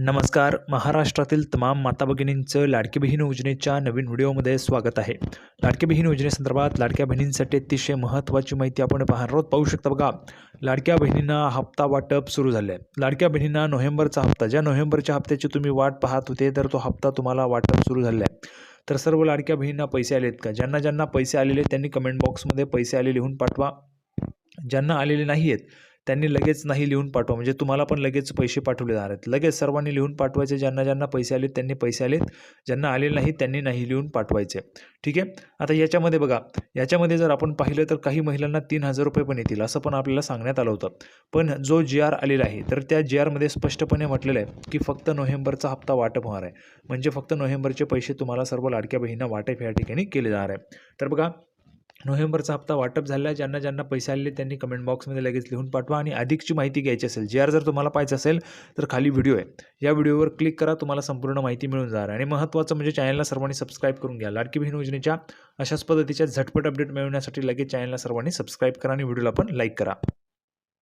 नमस्कार. महाराष्ट्रातील तमाम माता भगिनींचं लाडकी बहीण योजनेच्या नवीन व्हिडिओमध्ये स्वागत आहे. लाडकी बहीण योजनेसंदर्भात लाडक्या बहिणींसाठी अतिशय महत्त्वाची माहिती आपण पाहणार आहोत. पाहू शकता बघा लाडक्या बहिणींना हप्ता वाटप सुरू झाले आहे लाडक्या बहिणींना नोव्हेंबरचा हप्ता ज्या नोव्हेंबरच्या हप्त्याची तुम्ही वाट पाहत होते तर तो हप्ता तुम्हाला वाटप सुरू झालेला आहे तर सर्व लाडक्या बहिणींना पैसे आलेत का? ज्यांना ज्यांना पैसे आलेले आहेत त्यांनी कमेंट बॉक्समध्ये पैसे आले लिहून पाठवा. ज्यांना आलेले नाही आहेत त्यांनी लगेच नाही लिहून पाठवा. म्हणजे तुम्हाला पण लगेच पैसे पाठवले जाणार आहेत. लगेच सर्वांनी लिहून पाठवायचे. ज्यांना ज्यांना पैसे आलेत त्यांनी पैसे आलेत. ज्यांना आलेले नाही त्यांनी नाही लिहून पाठवायचे. ठीक आहे? आता याच्यामध्ये बघा. याच्यामध्ये जर आपण पाहिलं तर काही महिलांना तीन हजार रुपये पण येतील असं पण आपल्याला सांगण्यात आलं होतं. पण जो जी आर आलेला आहे तर त्या जी आरमध्ये स्पष्टपणे म्हटलेलं आहे की फक्त नोव्हेंबरचा हप्ता वाटप होणार आहे. म्हणजे फक्त नोव्हेंबरचे पैसे तुम्हाला सर्व लाडक्या बहिणींना वाटप या ठिकाणी केले जाणार आहे. तर बघा नोव्हेंबरचा हप्ता वाटप झाला. आहे ज्यांना ज्यांना पैसे आले त्यांनी कमेंट बॉक्समध्ये लगेच लिहून पाठवा आणि अधिकची माहिती घ्यायची असेल. जी आर जर तुम्हाला पाहिजे असेल तर खाली व्हिडिओ आहे. या व्हिडिओवर क्लिक करा तुम्हाला संपूर्ण माहिती मिळून जाणार. आणि महत्त्वाचं म्हणजे चॅनलला सर्वांनी सबस्क्राईब करून घ्या. लाडकी बहीण योजनेच्या अशाच पद्धतीच्या झटपट अपडेट मिळवण्यासाठी लगेच चॅनलला सर्वांनी सबस्क्राईब करा आणि व्हिडिओला पण लाईक करा.